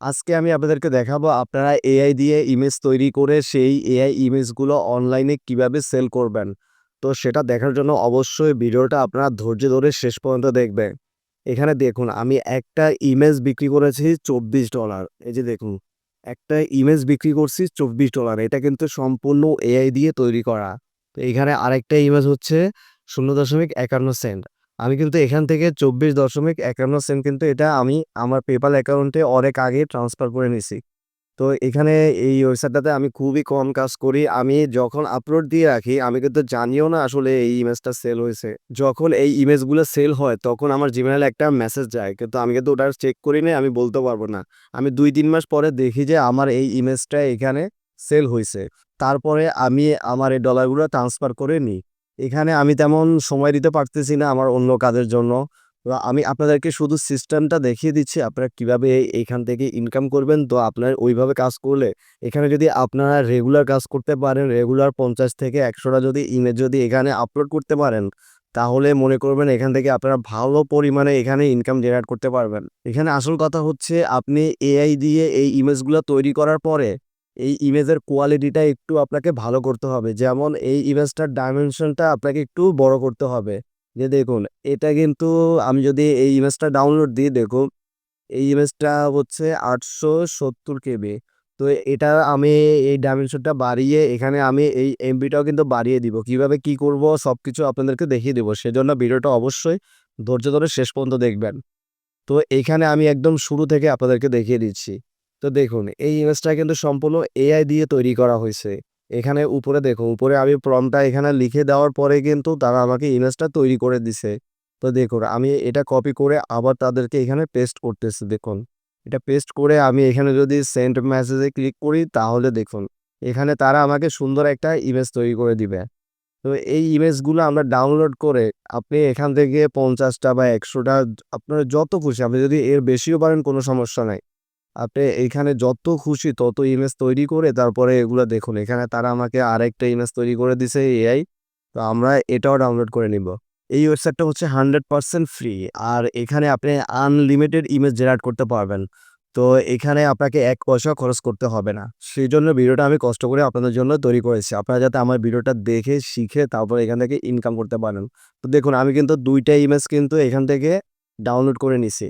আজকে আমি আপনাদেরকে দেখাবো আপনারা এআই দিয়ে ইমেজ তৈরি করে সেই এআই ইমেজগুলো অনলাইনে কীভাবে সেল করবেন। তো সেটা দেখার জন্য অবশ্যই ভিডিওটা আপনারা ধৈর্য ধরে শেষ পর্যন্ত দেখবেন। এখানে দেখুন, আমি একটা ইমেজ বিক্রি করেছি $24 এই যে দেখুন। একটা ইমেজ বিক্রি করছি $24 এটা কিন্তু সম্পূর্ণ এআই দিয়ে তৈরি করা। তো এখানে আরেকটা ইমেজ হচ্ছে 0.51 সেন্ট। আমি কিন্তু এখান থেকে 24.51 সেন্ট কিন্তু এটা আমি আমার PayPal অ্যাকাউন্টে অনেক আগে ট্রান্সফার করে নিছি। তো এখানে এই ওয়েবসাইটটাতে আমি খুবই কম কাজ করি। আমি যখন আপলোড দিয়ে রাখি, আমি কিন্তু জানিও না আসলে এই ইমেজটা সেল হয়েছে। যখন এই ইমেজগুলো সেল হয়, তখন আমার জিমেইলে একটা মেসেজ যায়। কিন্তু আমি কিন্তু ওটা চেক করি নাই, আমি বলতে পারব না। আমি ২-৩ মাস পরে দেখি যে আমার এই ইমেজটা এখানে সেল হয়েছে তারপরে আমি আমার এই ডলারগুলো ট্রান্সফার করে নিই। এখানে আমি তেমন সময় দিতে পারতেছি না আমার অন্য কাজের জন্য। তো আমি আপনাদেরকে শুধু সিস্টেমটা দেখিয়ে দিচ্ছি আপনারা কীভাবে এইখান থেকে ইনকাম করবেন। তো আপনার ওইভাবে কাজ করলে এখানে যদি আপনারা রেগুলার কাজ করতে পারেন, রেগুলার ৫০ থেকে একশোটা যদি ইমেজ যদি এখানে আপলোড করতে পারেন, তাহলে মনে করবেন এখান থেকে আপনারা ভালো পরিমাণে এখানে ইনকাম জেনারেট করতে পারবেন। এখানে আসল কথা হচ্ছে আপনি এআই দিয়ে এই ইমেজগুলো তৈরি করার পরে এই ইমেজের কোয়ালিটিটা একটু আপনাকে ভালো করতে হবে। যেমন এই ইমেজটার ডাইমেনশনটা আপনাকে একটু বড় করতে হবে। যে দেখুন এটা কিন্তু আমি যদি এই ইমেজটা ডাউনলোড দিই দেখুন, এই ইমেজটা হচ্ছে ৮৭০ কেবি। তো এটা আমি এই ডাইমেনশনটা বাড়িয়ে এখানে আমি এই এমবিটাও কিন্তু বাড়িয়ে দিব। কীভাবে কি করব সব কিছু আপনাদেরকে দেখিয়ে দেবো সেজন্য ভিডিওটা অবশ্যই ধৈর্য ধরে শেষ পর্যন্ত দেখবেন। তো এইখানে আমি একদম শুরু থেকে আপনাদেরকে দেখিয়ে দিচ্ছি। তো দেখুন এই ইমেজটা কিন্তু সম্পূর্ণ এআই দিয়ে তৈরি করা হয়েছে এখানে উপরে দেখুন, উপরে আমি প্রম্পটটা এখানে লিখে দেওয়ার পরে কিন্তু তারা আমাকে ইমেজটা তৈরি করে দিছে। তো দেখুন আমি এটা কপি করে আবার তাদেরকে এখানে পেস্ট করতেছি দেখুন। এটা পেস্ট করে আমি এখানে যদি সেন্ড মেসেজে ক্লিক করি তাহলে দেখুন, এখানে তারা আমাকে সুন্দর একটা ইমেজ তৈরি করে দিবে। তো এই ইমেজগুলো আমরা ডাউনলোড করে আপনি এখান থেকে পঞ্চাশটা বা ১০০ টা আপনার যত খুশি আপনি যদি এর বেশিও পারেন কোনো সমস্যা নাই। আপনি এইখানে যত খুশি তত ইমেজ তৈরি করে তারপরে এগুলো দেখুন এখানে তারা আমাকে আরেকটা ইমেজ তৈরি করে দিছে এআই। তো আমরা এটাও ডাউনলোড করে নিব। এই ওয়েবসাইটটা হচ্ছে 100% ফ্রি। আর এখানে আপনি আনলিমিটেড ইমেজ জেনারেট করতে পারবেন। তো এখানে আপনাকে এক পয়সা খরচ করতে হবে না। সেই জন্য ভিডিওটা আমি কষ্ট করে আপনাদের জন্য তৈরি করেছি। আপনারা যাতে আমার ভিডিওটা দেখে, শিখে তারপর এখান থেকে ইনকাম করতে পারেন। তো দেখুন, আমি কিন্তু দুইটা ইমেজ কিন্তু এখান থেকে ডাউনলোড করে নিছি।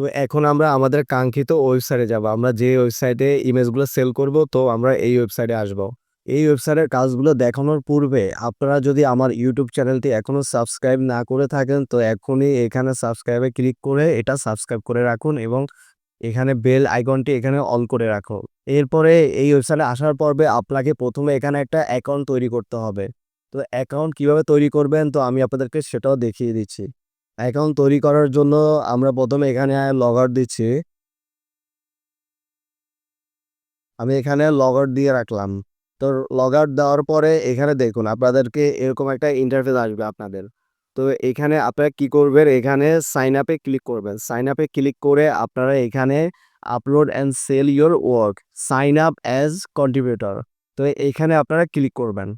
তো এখন আমরা আমাদের কাঙ্ক্ষিত ওয়েবসাইটে যাব। আমরা যে ওয়েবসাইটে ইমেজগুলো সেল করব, তো আমরা এই ওয়েবসাইটে আসব। এই ওয়েবসাইটের কাজগুলো দেখানোর পূর্বে আপনারা যদি আমার ইউটিউব চ্যানেলটি এখনও সাবস্ক্রাইব না করে থাকেন, তো এখনই এখানে সাবস্ক্রাইবে ক্লিক করে এটা সাবস্ক্রাইব করে রাখুন এবং এখানে বেল আইকনটি এখানে অল করে রাখুন। এরপরে এই ওয়েবসাইটে আসার পর্বে আপনাকে প্রথমে এখানে একটা অ্যাকাউন্ট তৈরি করতে হবে। তো অ্যাকাউন্ট কীভাবে তৈরি করবেন, তো আমি আপনাদেরকে সেটাও দেখিয়ে দিচ্ছি। অ্যাকাউন্ট তৈরি করার জন্য আমরা প্রথমে এখানে লগ আউট দিচ্ছি। আমি এখানে লগ আউট দিয়ে রাখলাম। তো লগ আউট দেওয়ার পরে এখানে দেখুন আপনাদেরকে এরকম একটা ইন্টারফেস আসবে আপনাদের। তো এখানে আপনারা কি করবেন এখানে সাইন আপে ক্লিক করবেন। সাইন আপে ক্লিক করে আপনারা এখানে upload and sell your work, sign up as contributor. তো এখানে আপনারা ক্লিক করবেন।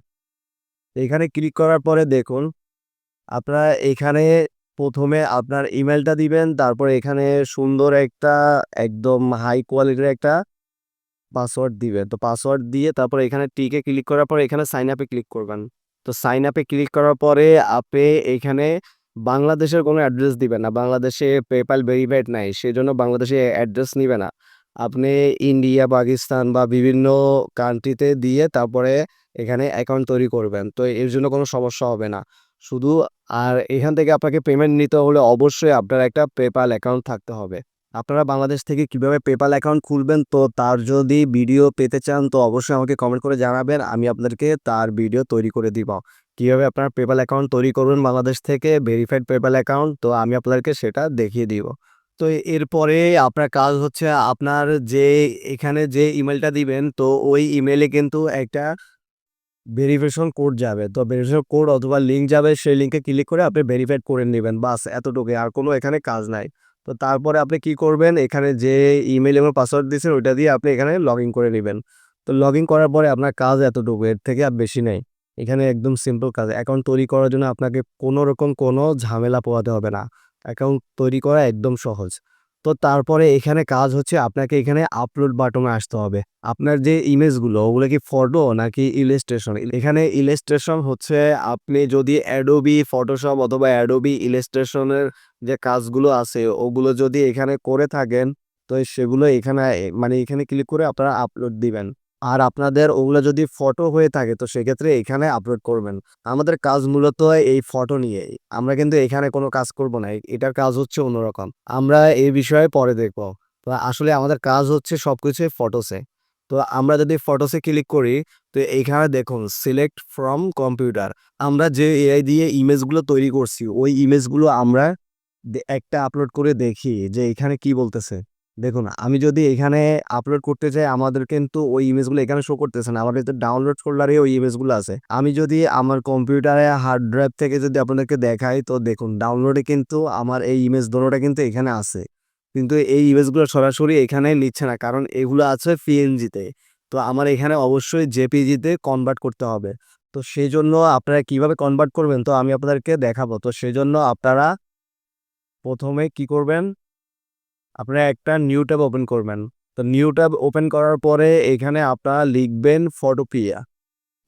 এখানে ক্লিক করার পরে দেখুন, আপনারা এখানে ১ম এ আপনার ইমেলটা দিবেন। তারপর এখানে সুন্দর একটা একদম হাই কোয়ালিটির একটা পাসওয়ার্ড দিবেন। তো পাসওয়ার্ড দিয়ে তারপর এখানে টিকে ক্লিক করার পরে এখানে সাইন আপে ক্লিক করবেন। তো সাইন আপে ক্লিক করার পরে আপনি এখানে বাংলাদেশের কোনো অ্যাড্রেস দিবেন না। বাংলাদেশে PayPal ভেরিফাইড নাই। সেজন্য বাংলাদেশে অ্যাড্রেস নিবে না। আপনি ইন্ডিয়া, পাকিস্তান বা বিভিন্ন কান্ট্রিতে দিয়ে তারপরে এখানে অ্যাকাউন্ট তৈরি করবেন। তো এর জন্য কোনো সমস্যা হবে না। শুধু আর এখান থেকে আপনাকে পেমেন্ট নিতে হলে অবশ্যই আপনার একটা PayPal অ্যাকাউন্ট থাকতে হবে। আপনারা বাংলাদেশ থেকে কীভাবে PayPal অ্যাকাউন্ট খুলবেন, তো তার যদি ভিডিও পেতে চান, তো অবশ্যই আমাকে কমেন্ট করে জানাবেন। আমি আপনাদেরকে তার ভিডিও তৈরি করে দিব। কীভাবে আপনার PayPal অ্যাকাউন্ট তৈরি করবেন বাংলাদেশ থেকে ভেরিফাইড PayPal অ্যাকাউন্ট তো আমি আপনাদেরকে সেটা দেখিয়ে দিব। তো এরপরে আপনার কাজ হচ্ছে আপনার যে, এখানে যে ইমেলটা দিবেন, তো ওই ইমেলে কিন্তু একটা ভেরিফিকেশন কোড যাবে। তো ভেরিফিকেশন কোড অথবা লিঙ্ক যাবে, সেই লিঙ্কে ক্লিক করে আপনি ভেরিফাইড করে নেবেন বাস, এতটুকুই আর কোনো এখানে কাজ নাই। তো তারপরে আপনি কি করবেন এখানে যে ইমেইল এবং পাসওয়ার্ড দিয়েছেন, ওইটা দিয়ে আপনি এখানে লগইন করে নেবেন তো লগইন করার পরে আপনার কাজ এতটুকু এর থেকে আর বেশি নেই। এখানে একদম সিম্পল কাজ। অ্যাকাউন্ট তৈরি করার জন্য আপনাকে কোনো রকম কোনো ঝামেলা পোহাতে হবে না। অ্যাকাউন্ট তৈরি করা একদম সহজ। তো তারপরে এখানে কাজ হচ্ছে আপনাকে এখানে আপলোড বাটনে আসতে হবে। আপনার যে ইমেজগুলো ওগুলো কি ফটো নাকি ইলাস্ট্রেশন এখানে ইলাস্ট্রেশন হচ্ছে আপনি যদি অ্যাডোবি ফটোশপ অথবা অ্যাডোবি ইলাস্ট্রেশনের যে কাজগুলো আছে, ওগুলো যদি এখানে করে থাকেন, তো সেগুলো এখানে মানে এখানে ক্লিক করে আপনারা আপলোড দিবেন। আর আপনাদের ওগুলো যদি ফটো হয়ে থাকে, তো সেক্ষেত্রে এখানে আপলোড করবেন। আমাদের কাজ মূলত এই ফটো নিয়ে আমরা কিন্তু এখানে কোনো কাজ করব না। এটার কাজ হচ্ছে অন্যরকম। আমরা এই বিষয়ে পরে দেখব। তো আসলে আমাদের কাজ হচ্ছে সবকিছু ফটোসে তো আমরা যদি ফটোসে ক্লিক করি, তো এইখানে দেখুন সিলেক্ট ফ্রম কম্পিউটার আমরা যে এআই দিয়ে ইমেজগুলো তৈরি করছি, ওই ইমেজগুলো আমরা একটা আপলোড করে দেখি যে এখানে কি বলতেছে। দেখুন, আমি যদি এখানে আপলোড করতে চাই, আমাদের কিন্তু ওই ইমেজগুলো এখানে শো করতেছে না। আমাদের ডাউনলোড ফোল্ডারে ওই ইমেজগুলো আছে। আমি যদি আমার কম্পিউটারে হার্ড ড্রাইভ থেকে যদি আপনাদেরকে দেখাই, তো দেখুন ডাউনলোডে কিন্তু আমার এই ইমেজ দোনোটা কিন্তু এখানে আছে। কিন্তু এই ইমেজগুলো সরাসরি এখানে নিচ্ছে না, কারণ এগুলো আছে পিএনজিতে তো আমার এখানে অবশ্যই জেপিজিতে কনভার্ট করতে হবে। তো সেই জন্য আপনারা কীভাবে কনভার্ট করবেন, তো আমি আপনাদেরকে দেখাবো। তো সেই জন্য আপনারা প্রথমে কি করবেন আপনারা একটা নিউ ট্যাব ওপেন করবেন। তো নিউ ট্যাব ওপেন করার পরে এখানে আপনারা লিখবেন Photopea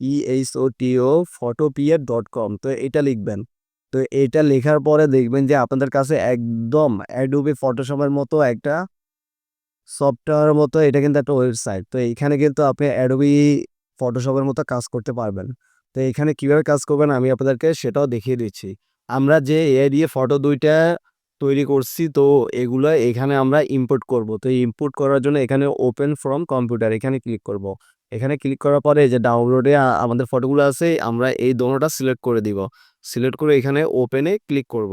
E H O T Photopea dot com তো এটা লিখবেন। তো এটা লেখার পরে দেখবেন যে আপনাদের কাছে একদম অ্যাডোবি ফটোশপের মতো একটা সফটওয়্যার মতো এটা কিন্তু একটা ওয়েবসাইট তো এখানে কিন্তু আপনি অ্যাডোবি ফটোশপের মতো কাজ করতে পারবেন। তো এখানে কীভাবে কাজ করবেন আমি আপনাদেরকে সেটাও দেখিয়ে দিচ্ছি। আমরা যে এআই দিয়ে ফটো দুইটা তৈরি করছি। তো এগুলো এখানে আমরা ইম্পোর্ট করব। তো ইম্পোর্ট করার জন্য এখানে ওপেন ফ্রম কম্পিউটার এখানে ক্লিক করব। এখানে ক্লিক করার পরে যে ডাউনলোডে আমাদের ফটোগুলো আছে, আমরা এই দোনোটা সিলেক্ট করে দিব। সিলেক্ট করে এখানে ওপেনে ক্লিক করব।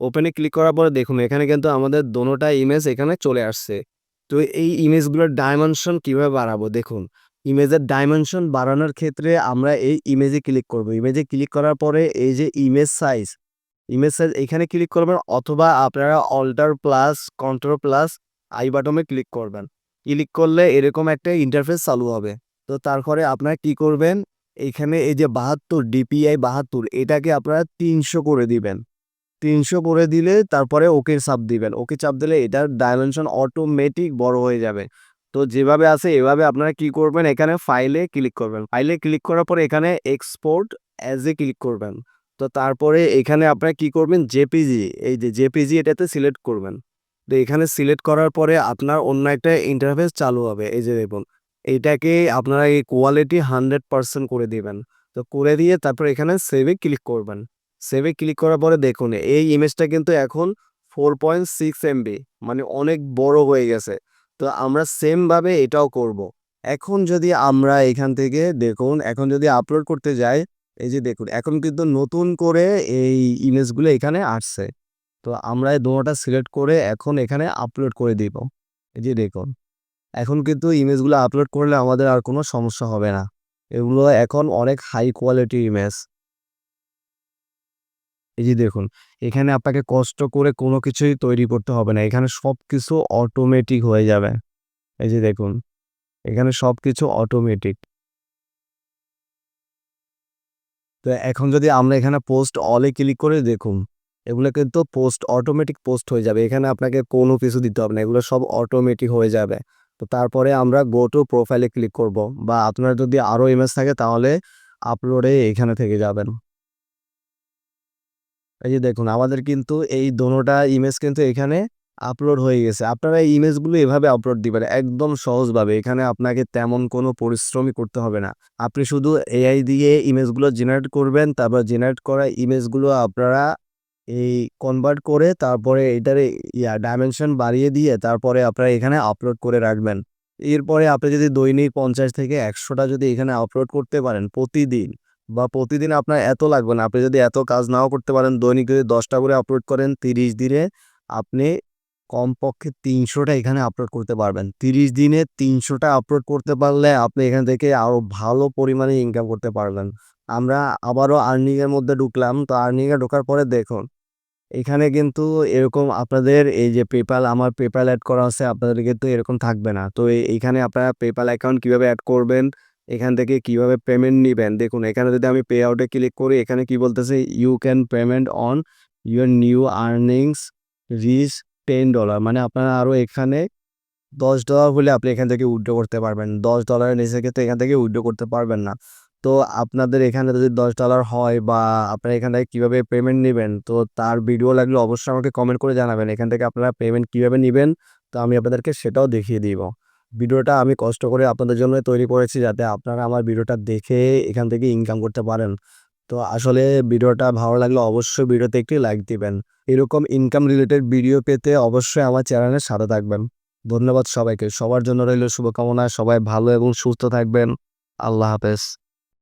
ওপেনে ক্লিক করার পরে দেখুন, এখানে কিন্তু আমাদের দোনোটা ইমেজ এখানে চলে আসছে। তো এই ইমেজগুলোর ডাইমেনশন কীভাবে বাড়াবো? দেখুন ইমেজের ডাইমেনশন বাড়ানোর ক্ষেত্রে আমরা এই ইমেজে ক্লিক করব। ইমেজে ক্লিক করার পরে এই যে ইমেজ সাইজ ইমেজ সাইজ এখানে ক্লিক করবেন অথবা আপনারা alter plus control plus I বাটমে click করবেন। ক্লিক করলে এরকম একটা ইন্টারফেস চালু হবে। তো তারপরে আপনারা কি করবেন? এখানে এই যে বাহাত্তর ডিপিআই বাহাত্তর, এটাকে আপনারা তিনশো করে দিবেন। তিনশো করে দিলে তারপরে ওকে চাপ দিবেন। ওকে চাপ দিলে এটার ডাইমেনশন অটোমেটিক বড় হয়ে যাবে। তো যেভাবে আছে এভাবে আপনারা কি করবেন? এখানে ফাইলে ক্লিক করবেন। ফাইলে ক্লিক করার পরে এখানে এক্সপোর্ট অ্যাজ এ ক্লিক করবেন। তো তারপরে এখানে আপনারা কি করবেন? জেপিজি, এই যে জেপিজি এটাতে সিলেক্ট করবেন। তো এখানে সিলেক্ট করার পরে আপনার অন্য একটা ইন্টারফেস চালু হবে। এই যে দেখুন এইটাকে আপনারা এই কোয়ালিটি হান্ড্রেড পার্সেন্ট করে দিবেন। তো করে দিয়ে তারপর এখানে সেভে ক্লিক করবেন। সেভে ক্লিক করার পরে দেখুন, এই ইমেজটা কিন্তু এখন ফোর পয়েন্ট সিক্স এমবি মানে অনেক বড় হয়ে গেছে। তো আমরা সেমভাবে এটাও করব। এখন যদি আমরা এখান থেকে দেখুন, এখন যদি আপলোড করতে যাই এই যে দেখুন, এখন কিন্তু নতুন করে এই ইমেজগুলো এখানে আসছে। তো আমরা এই দোনোটা সিলেক্ট করে এখন এখানে আপলোড করে দিব। এই যে দেখুন, এখন কিন্তু ইমেজগুলো আপলোড করলে আমাদের আর কোনো সমস্যা হবে না। এগুলো এখন অনেক হাই কোয়ালিটি ইমেজ এই যে দেখুন, এখানে আপনাকে কষ্ট করে কোনো কিছুই তৈরি করতে হবে না। এখানে সব কিছু অটোমেটিক হয়ে যাবে। এই যে দেখুন, এখানে সব কিছু অটোমেটিক তো এখন যদি আমরা এখানে পোস্ট অলে ক্লিক করে দেখুন, এগুলো কিন্তু পোস্ট অটোমেটিক পোস্ট হয়ে যাবে। এখানে আপনাকে কোনো কিছু দিতে হবে না, এগুলো সব অটোমেটিক হয়ে যাবে। তো তারপরে আমরা গো টু প্রোফাইলে ক্লিক করব বা আপনার যদি আরও ইমেজ থাকে তাহলে আপলোডে এখানে থেকে যাবেন। এই যে দেখুন, আমাদের কিন্তু এই দোনোটা ইমেজ কিন্তু এখানে আপলোড হয়ে গেছে। আপনারা এই ইমেজগুলো এভাবে আপলোড দিবেন, একদম সহজভাবে। এখানে আপনাকে তেমন কোনো পরিশ্রমই করতে হবে না। আপনি শুধু এআই দিয়ে ইমেজগুলো জেনারেট করবেন, তারপর জেনারেট করা ইমেজগুলো আপনারা এই কনভার্ট করে তারপরে এটার ইয়া ডাইমেনশন বাড়িয়ে দিয়ে তারপরে আপনারা এখানে আপলোড করে রাখবেন। এরপরে আপনি যদি দৈনিক পঞ্চাশ থেকে একশোটা যদি এখানে আপলোড করতে পারেন প্রতিদিন, বা প্রতিদিন আপনার এত লাগবে না। আপনি যদি এত কাজ নাও করতে পারেন, দৈনিক যদি দশটা করে আপলোড করেন, তিরিশ দিনে আপনি কমপক্ষে তিনশোটা এখানে আপলোড করতে পারবেন। তিরিশ দিনে তিনশোটা আপলোড করতে পারলে আপনি এখান থেকে আরও ভালো পরিমাণে ইনকাম করতে পারবেন। আমরা আবারও আর্নিংয়ের মধ্যে ঢুকলাম। তো আর্নিংয়ে ঢোকার পরে দেখুন, এখানে কিন্তু এরকম আপনাদের এই যে পেপাল আমার পেপাল অ্যাড করা আছে, আপনাদের কিন্তু এরকম থাকবে না। তো এইখানে আপনারা পেপাল অ্যাকাউন্ট কীভাবে অ্যাড করবেন, এখান থেকে কীভাবে পেমেন্ট নেবেন, দেখুন, এখানে যদি আমি পে আউটে ক্লিক করি, এখানে কি বলতেছে you can payment on your new earnings reach ten dollar মানে আপনারা আরও এখানে দশ ডলার হলে আপনি এখান থেকে উইড্রো করতে পারবেন। দশ ডলারের নিচে ক্ষেত্রে এখান থেকে উইথড্র করতে পারবেন না। তো আপনাদের এখানে যদি দশ ডলার হয় বা আপনারা এখান থেকে কীভাবে পেমেন্ট নেবেন, তো তার ভিডিও লাগলে অবশ্যই আমাকে কমেন্ট করে জানাবেন। এখান থেকে আপনারা পেমেন্ট কীভাবে নেবেন, তো আমি আপনাদেরকে সেটাও দেখিয়ে দিব। ভিডিওটা আমি কষ্ট করে আপনাদের জন্য তৈরি করেছি যাতে আপনারা আমার ভিডিওটা দেখে এখান থেকে ইনকাম করতে পারেন। তো আসলে ভিডিওটা ভালো লাগলে অবশ্যই ভিডিওতে একটি লাইক দিবেন। এরকম ইনকাম রিলেটেড ভিডিও পেতে অবশ্যই আমার চ্যানেলের সাথে থাকবেন। ধন্যবাদ সবাইকে। সবার জন্য রইল শুভকামনা। সবাই ভালো এবং সুস্থ থাকবেন। আল্লাহ হাফেজ।